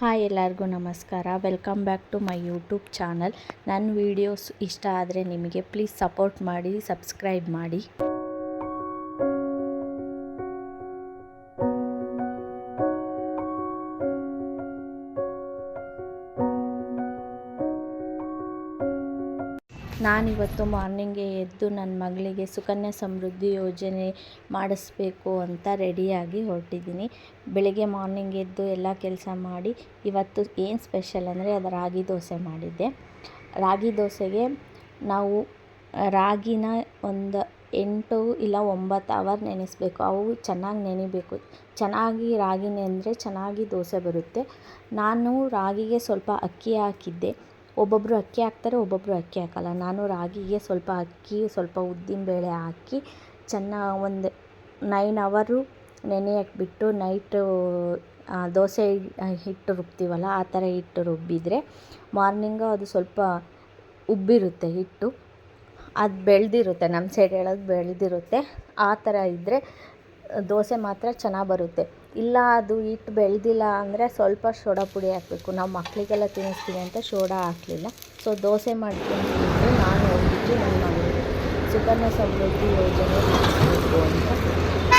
Hi ಎಲ್ಲರಿಗೂ ನಮಸ್ಕಾರ. Welcome back to my YouTube channel ನನ್ನ ವೀಡಿಯೋಸ್ ಇಷ್ಟ ಆದರೆ ನಿಮಗೆ ಪ್ಲೀಸ್ ಸಪೋರ್ಟ್ ಮಾಡಿ ಸಬ್ಸ್ಕ್ರೈಬ್ ಮಾಡಿ. ನಾನಿವತ್ತು ಮಾರ್ನಿಂಗೆ ಎದ್ದು ನನ್ನ ಮಗಳಿಗೆ ಸುಕನ್ಯಾ ಸಮೃದ್ಧಿ ಯೋಜನೆ ಮಾಡಿಸ್ಬೇಕು ಅಂತ ರೆಡಿಯಾಗಿ ಹೊರಟಿದ್ದೀನಿ. ಬೆಳಗ್ಗೆ ಮಾರ್ನಿಂಗ್ ಎದ್ದು ಎಲ್ಲ ಕೆಲಸ ಮಾಡಿ ಇವತ್ತು ಏನು ಸ್ಪೆಷಲ್ ಅಂದರೆ ಅದು ರಾಗಿ ದೋಸೆ ಮಾಡಿದ್ದೆ. ರಾಗಿ ದೋಸೆಗೆ ನಾವು ರಾಗಿನ ಒಂದು ಎಂಟು ಇಲ್ಲ ಒಂಬತ್ತು ಅವರ್ ನೆನೆಸಬೇಕು. ಅವು ಚೆನ್ನಾಗಿ ನೆನಿಬೇಕು. ಚೆನ್ನಾಗಿ ರಾಗಿ ನೆಂದರೆ ಚೆನ್ನಾಗಿ ದೋಸೆ ಬರುತ್ತೆ. ನಾನು ರಾಗಿಗೆ ಸ್ವಲ್ಪ ಅಕ್ಕಿ ಹಾಕಿದ್ದೆ. ಒಬ್ಬೊಬ್ಬರು ಅಕ್ಕಿ ಹಾಕ್ತಾರೆ ಒಬ್ಬೊಬ್ಬರು ಅಕ್ಕಿ ಹಾಕಲ್ಲ. ನಾನು ರಾಗಿಗೆ ಸ್ವಲ್ಪ ಅಕ್ಕಿ, ಸ್ವಲ್ಪ ಉದ್ದಿನಬೇಳೆ ಹಾಕಿ ಚೆನ್ನಾಗಿ ಒಂದು ನೈನ್ ಅವರು ನೆನೆಯಕ್ಕೆ ಬಿಟ್ಟು ನೈಟು ದೋಸೆ ಹಿಟ್ಟು ರುಬ್ತೀವಲ್ಲ, ಆ ಥರ ಹಿಟ್ಟು ರುಬ್ಬಿದರೆ ಮಾರ್ನಿಂಗು ಅದು ಸ್ವಲ್ಪ ಉಬ್ಬಿರುತ್ತೆ ಹಿಟ್ಟು. ಅದು ಬೆಳೆದಿರುತ್ತೆ ನಮ್ಮ ಸೈಡ್ ಹೇಳೋದು ಬೆಳೆದಿರುತ್ತೆ. ಆ ಥರ ಇದ್ದರೆ ದೋಸೆ ಮಾತ್ರ ಚೆನ್ನಾಗಿ ಬರುತ್ತೆ. ಇಲ್ಲ, ಅದು ಹಿಟ್ಟು ಬೆಳೆದಿಲ್ಲ ಅಂದರೆ ಸ್ವಲ್ಪ ಸೋಡಾ ಪುಡಿ ಹಾಕಬೇಕು. ನಾವು ಮಕ್ಕಳಿಗೆಲ್ಲ ತಿನ್ನಿಸ್ತೀವಿ ಅಂತ ಸೋಡಾ ಹಾಕಲಿಲ್ಲ. ಸೊ ದೋಸೆ ಅಂದ್ಬಿಟ್ಟು ನಾನು ಹೋಗಿದ್ದು ನನ್ನ ಮಗಳಿಗೆ ಸುಕನ್ಯಾ ಸಮೃದ್ಧಿ ಯೋಜನೆ ಮಾಡಿಸ್ಬೇಕು ಅಂತ.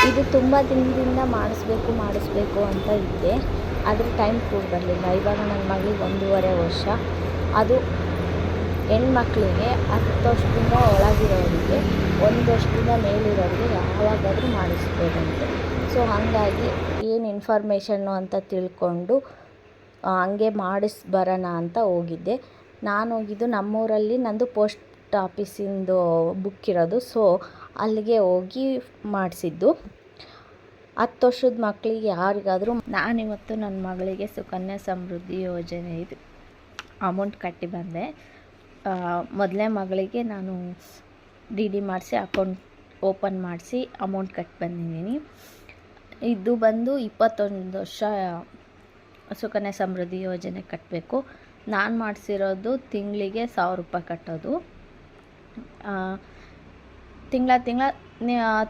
ಇದು ತುಂಬ ದಿನದಿಂದ ಮಾಡಿಸ್ಬೇಕು ಮಾಡಿಸ್ಬೇಕು ಅಂತ ಇದ್ದೆ ಆದರೆ ಟೈಮ್ ಕೂಡ ಬರಲಿಲ್ಲ. ಇವಾಗ ನನ್ನ ಮಗಳಿಗೆ ಒಂದೂವರೆ ವರ್ಷ. ಅದು ಹೆಣ್ಮಕ್ಳಿಗೆ ಹತ್ತು ವರ್ಷದಿಂದ ಒಳಗಿರೋರಿಗೆ ಒಂದು ವರ್ಷದಿಂದ ಮೇಲಿರೋರಿಗೆ ಯಾವಾಗಾದರೂ ಮಾಡಿಸ್ಬೋದಂತೆ ಸೊ ಹಾಗಾಗಿ ಇನ್ಫಾರ್ಮೇಷನ್ನು ಅಂತ ತಿಳ್ಕೊಂಡು ಹಂಗೆ ಮಾಡಿಸಿ ಬರೋಣ ಅಂತ ಹೋಗಿದ್ದೆ. ನಾನು ಹೋಗಿದ್ದು ನಮ್ಮೂರಲ್ಲಿ ನಂದು ಪೋಸ್ಟ್ ಆಫೀಸಿಂದು ಬುಕ್ ಇರೋದು. ಸೊ, ಅಲ್ಲಿಗೆ ಹೋಗಿ ಮಾಡಿಸಿದ್ದು. ಹತ್ತು ವರ್ಷದ ಮಕ್ಕಳಿಗೆ ಯಾರಿಗಾದರೂ ನಾನಿವತ್ತು ನನ್ನ ಮಗಳಿಗೆ ಸುಕನ್ಯಾ ಸಮೃದ್ಧಿ ಯೋಜನೆ ಇದು ಅಮೌಂಟ್ ಕಟ್ಟಿ ಬಂದೆ. ಮೊದಲನೇ ಮಗಳಿಗೆ ನಾನು ಡಿ ಡಿ ಮಾಡಿಸಿ, ಅಕೌಂಟ್ ಓಪನ್ ಮಾಡಿಸಿ ಅಮೌಂಟ್ ಕಟ್ಟಿ ಬಂದಿದ್ದೀನಿ. ಇದು ಬಂದು ಇಪ್ಪತ್ತೊಂದು ವರ್ಷ ಸುಕನ್ಯಾ ಸಮೃದ್ಧಿ ಯೋಜನೆ ಕಟ್ಟಬೇಕು ನಾನು ಮಾಡಿಸಿರೋದು ತಿಂಗಳಿಗೆ ಸಾವಿರ ರೂಪಾಯಿ ಕಟ್ಟೋದು. ತಿಂಗಳ ತಿಂಗಳ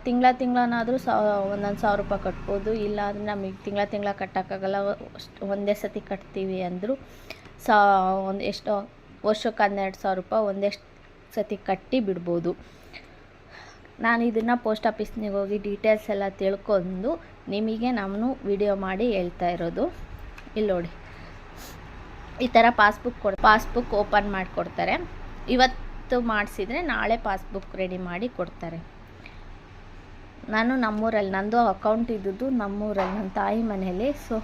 ತಿಂಗಳ ತಿಂಗಳನಾದರೂ ಸಾವ ಒಂದೊಂದು ಸಾವಿರ ರೂಪಾಯಿ ಕಟ್ಬೋದು. ಇಲ್ಲ ಅಂದರೆ ನಮಗೆ ತಿಂಗಳ ತಿಂಗಳ ಕಟ್ಟೋಕ್ಕಾಗಲ್ಲ. ಒಂದೇ ಸತಿ ಕಟ್ತೀವಿ ಅಂದರೂ ಸಾ, ಒಂದು ಎಷ್ಟೋ, ವರ್ಷಕ್ಕೆ ಹನ್ನೆರಡು ಸಾವಿರ ರೂಪಾಯಿ ಒಂದೇ ಸತಿ ಕಟ್ಟಿ ಬಿಡ್ಬೋದು. ನಾನು ಇದನ್ನು ಪೋಸ್ಟ್ ಆಫೀಸ್ನಿಗೆ ಹೋಗಿ ಡೀಟೇಲ್ಸ್ ಎಲ್ಲ ತಿಳ್ಕೊಂಡು ನಿಮಗೆ ನಾನು ವಿಡಿಯೋ ಮಾಡಿ ಹೇಳ್ತಾ ಇರೋದು. ಇಲ್ಲಿ ನೋಡಿ. ಈ ಥರ ಪಾಸ್ಬುಕ್ ಕೊಡ್ ಪಾಸ್ಬುಕ್ ಓಪನ್ ಮಾಡಿಕೊಡ್ತಾರೆ. ಇವತ್ತು ಮಾಡಿಸಿದರೆ ನಾಳೆ ಪಾಸ್ಬುಕ್ ರೆಡಿ ಮಾಡಿ ಕೊಡ್ತಾರೆ. ನಾನು ನಮ್ಮೂರಲ್ಲಿ, ನಂದು ಅಕೌಂಟ್ ಇದ್ದದ್ದು ನಮ್ಮೂರಲ್ಲಿ, ನನ್ನ ತಾಯಿ ಮನೆಯಲ್ಲಿ. ಸೊ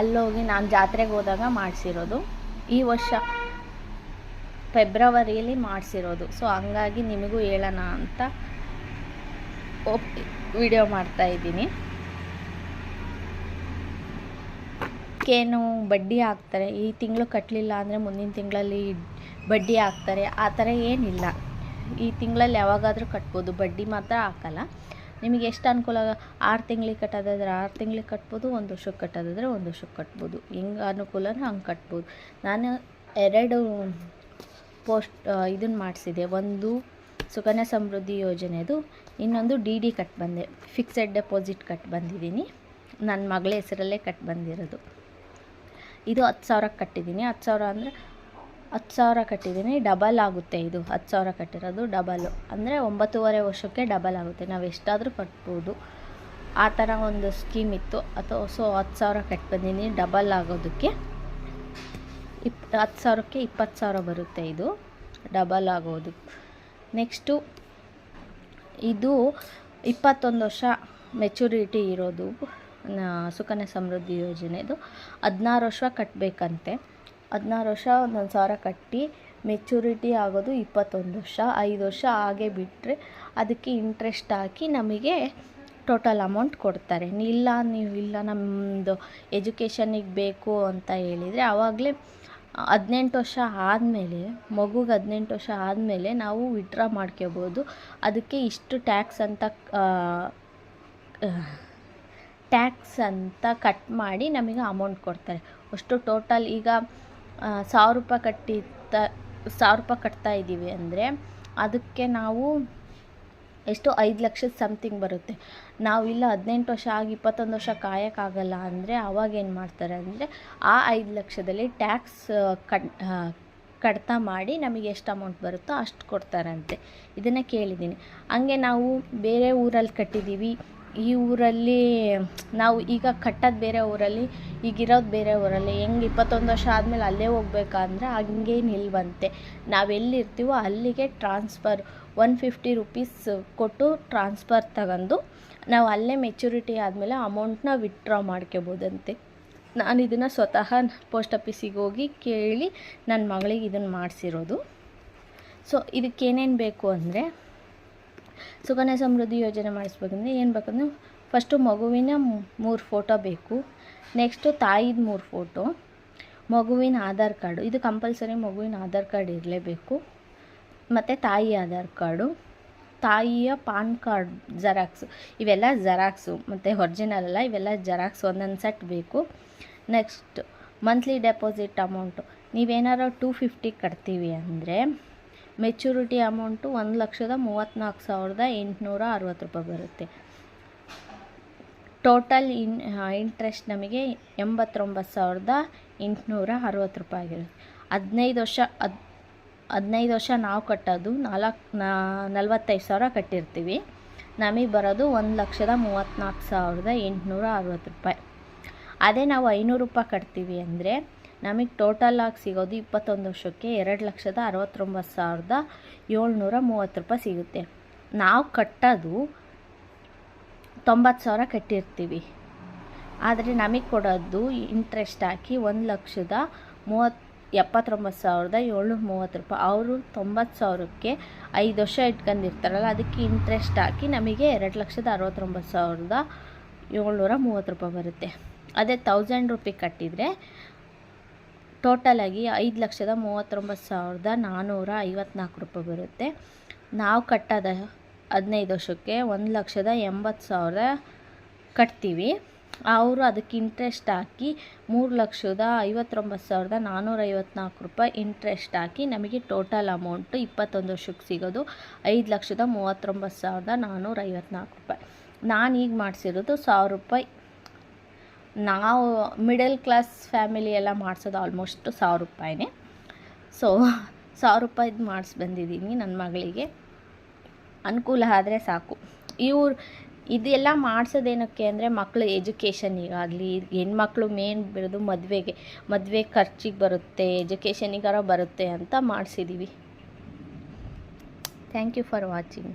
ಅಲ್ಲೋಗಿ ನಾನು ಜಾತ್ರೆಗೆ ಹೋದಾಗ ಮಾಡಿಸಿರೋದು. ಈ ವರ್ಷ ಫೆಬ್ರವರಿಯಲ್ಲಿ ಮಾಡಿಸಿರೋದು. ಸೊ ಹಂಗಾಗಿ ನಿಮಗೂ ಹೇಳೋಣ ಅಂತ ಓಪ್ ವಿಡಿಯೋ ಮಾಡ್ತಾಯಿದ್ದೀನಿ ಏನು ಬಡ್ಡಿ ಹಾಕ್ತಾರೆ? ಈ ತಿಂಗಳು ಕಟ್ಟಲಿಲ್ಲ ಅಂದರೆ ಮುಂದಿನ ತಿಂಗಳಲ್ಲಿ ಬಡ್ಡಿ ಹಾಕ್ತಾರೆ. ಆ ಥರ ಏನಿಲ್ಲ. ಈ ತಿಂಗಳಲ್ಲಿ ಯಾವಾಗಾದರೂ ಕಟ್ಬೋದು. ಬಡ್ಡಿ ಮಾತ್ರ ಹಾಕಲ್ಲ. ನಿಮಗೆ ಎಷ್ಟು ಅನುಕೂಲ ಆರು ತಿಂಗಳಿಗೆ ಕಟ್ಟೋದಾದ್ರೆ ಆರು ತಿಂಗಳಿಗೆ ಕಟ್ಬೋದು, ಒಂದು ವರ್ಷಕ್ಕೆ ಕಟ್ಟೋದಾದರೆ ಒಂದು ವರ್ಷಕ್ಕೆ ಕಟ್ಬೋದು. ಹೆಂಗೆ ಅನುಕೂಲನೋ ಹಂಗೆ ಕಟ್ಬೋದು. ನಾನು ಎರಡು ಪೋಸ್ಟ್ ಇದನ್ನು ಮಾಡಿಸಿದೆ. ಒಂದು ಸುಕನ್ಯಾ ಸಮೃದ್ಧಿ ಯೋಜನೆದು, ಇನ್ನೊಂದು ಡಿ ಡಿ ಕಟ್ ಬಂದೆ. ಫಿಕ್ಸೆಡ್ ಡೆಪಾಸಿಟ್ ಕಟ್ ಬಂದಿದ್ದೀನಿ. ನನ್ನ ಮಗಳ ಹೆಸರಲ್ಲೇ ಕಟ್ ಬಂದಿರೋದು. ಇದು ಹತ್ತು ಸಾವಿರಕ್ಕೆ ಕಟ್ಟಿದ್ದೀನಿ. ಹತ್ತು ಸಾವಿರ ಅಂದರೆ ಹತ್ತು ಸಾವಿರ ಕಟ್ಟಿದ್ದೀನಿ. ಡಬಲ್ ಆಗುತ್ತೆ ಇದು. ಹತ್ತು ಸಾವಿರ ಕಟ್ಟಿರೋದು ಡಬಲ್ಲು ಅಂದರೆ ಒಂಬತ್ತೂವರೆ ವರ್ಷಕ್ಕೆ ಡಬಲ್ ಆಗುತ್ತೆ. ನಾವು ಎಷ್ಟಾದರೂ ಕಟ್ಬೋದು. ಆ ಥರ ಒಂದು ಸ್ಕೀಮ್ ಇತ್ತು. ಅಥವಾ ಸೊ ಹತ್ತು ಸಾವಿರ ಕಟ್ಟಿ ಡಬಲ್ ಆಗೋದಕ್ಕೆ ಇಪ್, ಹತ್ತು ಸಾವಿರಕ್ಕೆ ಇಪ್ಪತ್ತು ಸಾವಿರ ಬರುತ್ತೆ ಇದು. ಡಬಲ್ ಆಗೋದು. ನೆಕ್ಸ್ಟು ಇದು ಇಪ್ಪತ್ತೊಂದು ವರ್ಷ ಮೆಚುರಿಟಿ ಇರೋದು. ಸುಕನ್ಯಾ ಸಮೃದ್ಧಿ ಯೋಜನೆದು ಹದಿನಾರು ವರ್ಷ ಕಟ್ಟಬೇಕಂತೆ ಹದಿನಾರು ವರ್ಷ ಒಂದೊಂದು ಸಾವಿರ ಕಟ್ಟಿ ಮೆಚುರಿಟಿ ಆಗೋದು ಇಪ್ಪತ್ತೊಂದು ವರ್ಷ. ಐದು ವರ್ಷ ಹಾಗೆ ಬಿಟ್ಟರೆ ಅದಕ್ಕೆ ಇಂಟ್ರೆಸ್ಟ್ ಹಾಕಿ ನಮಗೆ ಟೋಟಲ್ ಅಮೌಂಟ್ ಕೊಡ್ತಾರೆ. ಇಲ್ಲ, ನೀವು ಇಲ್ಲ ನಮ್ಮದು ಎಜುಕೇಷನಿಗೆ ಬೇಕು ಅಂತ ಹೇಳಿದರೆ ಆವಾಗಲೇ ಹದಿನೆಂಟು ವರ್ಷ ಆದಮೇಲೆ, ಮಗುಗೆ ಹದಿನೆಂಟು ವರ್ಷ ಆದಮೇಲೆ ನಾವು ವಿಡ್ರಾ ಮಾಡ್ಕೋಬೋದು. ಅದಕ್ಕೆ ಇಷ್ಟು ಟ್ಯಾಕ್ಸ್ ಅಂತ ಟ್ಯಾಕ್ಸ್ ಅಂತ ಕಟ್ ಮಾಡಿ ನಮಗೆ ಅಮೌಂಟ್ ಕೊಡ್ತಾರೆ. ಅಷ್ಟು ಟೋಟಲ್ ಈಗ ಸಾವಿರ ರೂಪಾಯಿ ಕಟ್ಟಿತ್ತ ಸಾವಿರ ರೂಪಾಯಿ ಕಟ್ತಾ ಇದ್ದೀವಿ ಅಂದರೆ ಅದಕ್ಕೆ ನಾವು ಎಷ್ಟು? ಐದು ಲಕ್ಷದ ಸಮಥಿಂಗ್ ಬರುತ್ತೆ. ನಾವು ಇಲ್ಲ ಹದಿನೆಂಟು ವರ್ಷ ಆಗಿ ಇಪ್ಪತ್ತೊಂದು ವರ್ಷ ಕಾಯೋಕ್ಕಾಗಲ್ಲ ಅಂದರೆ ಅವಾಗ ಏನು ಮಾಡ್ತಾರೆ ಅಂದರೆ ಆ ಐದು ಲಕ್ಷದಲ್ಲಿ ಟ್ಯಾಕ್ಸ್ ಕಟ್ ಕಡಿತ ಮಾಡಿ ನಮಗೆ ಎಷ್ಟು ಅಮೌಂಟ್ ಬರುತ್ತೋ ಅಷ್ಟು ಕೊಡ್ತಾರಂತೆ. ಇದನ್ನು ಕೇಳಿದ್ದೀನಿ. ಹಂಗೆ ನಾವು ಬೇರೆ ಊರಲ್ಲಿ ಕಟ್ಟಿದ್ದೀವಿ. ಈ ಊರಲ್ಲಿ, ನಾವು ಈಗ ಕಟ್ಟೋದು ಬೇರೆ ಊರಲ್ಲಿ, ಈಗಿರೋದು ಬೇರೆ ಊರಲ್ಲಿ, ಹೆಂಗೆ ಇಪ್ಪತ್ತೊಂದು ವರ್ಷ ಆದಮೇಲೆ ಅಲ್ಲೇ ಹೋಗ್ಬೇಕಾ ಅಂದರೆ ಹಂಗೇನಿಲ್ವಂತೆ ನಾವೆಲ್ಲಿರ್ತೀವೋ ಅಲ್ಲಿಗೆ ಟ್ರಾನ್ಸ್ಫರ್, ಒನ್ ಫಿಫ್ಟಿ ರುಪೀಸ್ ಕೊಟ್ಟು ಟ್ರಾನ್ಸ್ಫರ್ ತಗೊಂಡು, ನಾವು ಅಲ್ಲೇ ಮೆಚುರಿಟಿ ಆದಮೇಲೆ ಅಮೌಂಟ್ನ ವಿತ್ಡ್ರಾ ಮಾಡ್ಕೋಬೋದಂತೆ. ನಾನು ಇದನ್ನು ಸ್ವತಃ ಪೋಸ್ಟ್ ಆಫೀಸಿಗೆ ಹೋಗಿ ಕೇಳಿ ನನ್ನ ಮಗಳಿಗೆ ಇದನ್ನು ಮಾಡಿಸಿರೋದು. ಸೊ ಇದಕ್ಕೇನೇನು ಬೇಕು ಅಂದರೆ ಸುಕನ್ಯಾ ಸಮೃದ್ಧಿ ಯೋಜನೆ ಮಾಡಿಸ್ಬೇಕಂದ್ರೆ ಏನು ಬೇಕಂದ್ರೆ ಫಸ್ಟು ಮಗುವಿನ ಮೂರು ಫೋಟೋ ಬೇಕು. ನೆಕ್ಸ್ಟು ತಾಯಿದ ಮೂರು ಫೋಟೋ ಮಗುವಿನ ಆಧಾರ್ ಕಾರ್ಡು. ಇದು ಕಂಪಲ್ಸರಿ ಮಗುವಿನ ಆಧಾರ್ ಕಾರ್ಡ್ ಇರಲೇಬೇಕು. ಮತ್ತು ತಾಯಿ ಆಧಾರ್ ಕಾರ್ಡು, ತಾಯಿಯ ಪಾನ್ ಕಾರ್ಡ್ ಜೆರಾಕ್ಸು. ಇವೆಲ್ಲ ಜೆರಾಕ್ಸು, ಮತ್ತು ಒರ್ಜಿನಲ್ ಅಲ್ಲ, ಇವೆಲ್ಲ ಜೆರಾಕ್ಸ್ ಒಂದೊಂದು ಸೆಟ್ ಬೇಕು. ನೆಕ್ಸ್ಟ್ ಮಂತ್ಲಿ ಡೆಪಾಸಿಟ್ ಅಮೌಂಟು ನೀವೇನಾರು ಟೂ ಫಿಫ್ಟಿ ಕಟ್ತೀವಿ ಅಂದರೆ ಮೆಚುರಿಟಿ ಅಮೌಂಟು ಒಂದು ಲಕ್ಷದ ಮೂವತ್ತ್ನಾಲ್ಕು ಸಾವಿರದ ಎಂಟುನೂರ ಅರವತ್ತು ರೂಪಾಯಿ ಬರುತ್ತೆ. ಟೋಟಲ್ ಇನ್ ಇಂಟ್ರೆಸ್ಟ್ ನಮಗೆ ಎಂಬತ್ತೊಂಬತ್ತು ಸಾವಿರದ ಎಂಟುನೂರ ಅರವತ್ತು ರೂಪಾಯಿ ಆಗಿರುತ್ತೆ. ಹದಿನೈದು ವರ್ಷ, ಹದ್, ಹದಿನೈದು ವರ್ಷ ನಾವು ಕಟ್ಟೋದು ನಾಲ್ಕು ನಲ್ವತ್ತೈದು ಸಾವಿರ ಕಟ್ಟಿರ್ತೀವಿ. ನಮಗೆ ಬರೋದು ಒಂದು ಲಕ್ಷದ ಮೂವತ್ತ್ನಾಲ್ಕು ಸಾವಿರದ ಎಂಟುನೂರ ಅರವತ್ತು ರೂಪಾಯಿ. ಅದೇ ನಾವು ಐನೂರು ರೂಪಾಯಿ ಕಟ್ತೀವಿ ಅಂದರೆ ನಮಗೆ ಟೋಟಲ್ ಆಗಿ ಸಿಗೋದು ಇಪ್ಪತ್ತೊಂದು ವರ್ಷಕ್ಕೆ ಎರಡು ಲಕ್ಷದ ಅರವತ್ತೊಂಬತ್ತು ಸಾವಿರದ ಏಳ್ನೂರ ಮೂವತ್ತು ರೂಪಾಯಿ ಸಿಗುತ್ತೆ. ನಾವು ಕಟ್ಟೋದು ತೊಂಬತ್ತು ಸಾವಿರ ಕಟ್ಟಿರ್ತೀವಿ. ಆದರೆ ನಮಗೆ ಕೊಡೋದು ಇಂಟ್ರೆಸ್ಟ್ ಹಾಕಿ ಒಂದು ಲಕ್ಷದ ಮೂವತ್ತು, ಎಪ್ಪತ್ತೊಂಬತ್ತು ಸಾವಿರದ ಏಳ್ನೂರ ಮೂವತ್ತು ರೂಪಾಯಿ. ಅವರು ತೊಂಬತ್ತು ಸಾವಿರಕ್ಕೆ ಐದು ವರ್ಷ ಇಟ್ಕೊಂಡಿರ್ತಾರಲ್ಲ, ಅದಕ್ಕೆ ಇಂಟ್ರೆಸ್ಟ್ ಹಾಕಿ ನಮಗೆ ಎರಡು ಲಕ್ಷದ ಅರವತ್ತೊಂಬತ್ತು ಸಾವಿರದ ಏಳ್ನೂರ ಮೂವತ್ತು ರೂಪಾಯಿ ಬರುತ್ತೆ. ಅದೇ ತೌಸಂಡ್ ರುಪಿ ಕಟ್ಟಿದರೆ ಟೋಟಲಾಗಿ ಐದು ಲಕ್ಷದ ಮೂವತ್ತೊಂಬತ್ತು ಸಾವಿರದ ನಾನ್ನೂರ ಐವತ್ನಾಲ್ಕು ರೂಪಾಯಿ ಬರುತ್ತೆ. ನಾವು ಕಟ್ಟದ ಹದಿನೈದು ವರ್ಷಕ್ಕೆ ಒಂದು ಲಕ್ಷದ ಎಂಬತ್ತು ಸಾವಿರ ಕಟ್ತೀವಿ. ಅವರು ಅದಕ್ಕೆ ಇಂಟ್ರೆಸ್ಟ್ ಹಾಕಿ ಮೂರು ಲಕ್ಷದ ಐವತ್ತೊಂಬತ್ತು ಸಾವಿರದ ನಾನ್ನೂರ ಐವತ್ನಾಲ್ಕು ರೂಪಾಯಿ ಇಂಟ್ರೆಸ್ಟ್ ಹಾಕಿ ನಮಗೆ ಟೋಟಲ್ ಅಮೌಂಟು ಇಪ್ಪತ್ತೊಂದು ವರ್ಷಕ್ಕೆ ಸಿಗೋದು ಐದು ಲಕ್ಷದ ಮೂವತ್ತೊಂಬತ್ತು ಸಾವಿರದ ನಾನ್ನೂರ ಐವತ್ನಾಲ್ಕು ರೂಪಾಯಿ. ನಾನು ಈಗ ಮಾಡಿಸಿರೋದು ಸಾವಿರ ರೂಪಾಯಿ ನಾವು ಮಿಡಲ್ ಕ್ಲಾಸ್ ಫ್ಯಾಮಿಲಿ ಎಲ್ಲ ಮಾಡಿಸೋದು ಆಲ್ಮೋಸ್ಟ್ ಸಾವಿರ ರೂಪಾಯಿನೇ. ಸೊ ಸಾವಿರ ರೂಪಾಯಿದು ಮಾಡಿಸಿ ಬಂದಿದ್ದೀನಿ ನನ್ನ ಮಗಳಿಗೆ. ಅನುಕೂಲ ಆದರೆ ಸಾಕು. ಇವ್ರು ಇದೆಲ್ಲ ಮಾಡಿಸೋದೇನಕ್ಕೆ ಅಂದರೆ ಮಕ್ಕಳು ಎಜುಕೇಷನಿಗಾಗಲಿ ಹೆಣ್ಮಕ್ಳು ಮೇನ್ ಬಿಡೋದು ಮದುವೆಗೆ, ಮದುವೆ ಖರ್ಚಿಗೆ ಬರುತ್ತೆ ಎಜುಕೇಷನಿಗಾರ ಬರುತ್ತೆ ಅಂತ ಮಾಡಿಸಿದ್ದೀವಿ ಥ್ಯಾಂಕ್ ಯು ಫಾರ್ ವಾಚಿಂಗ್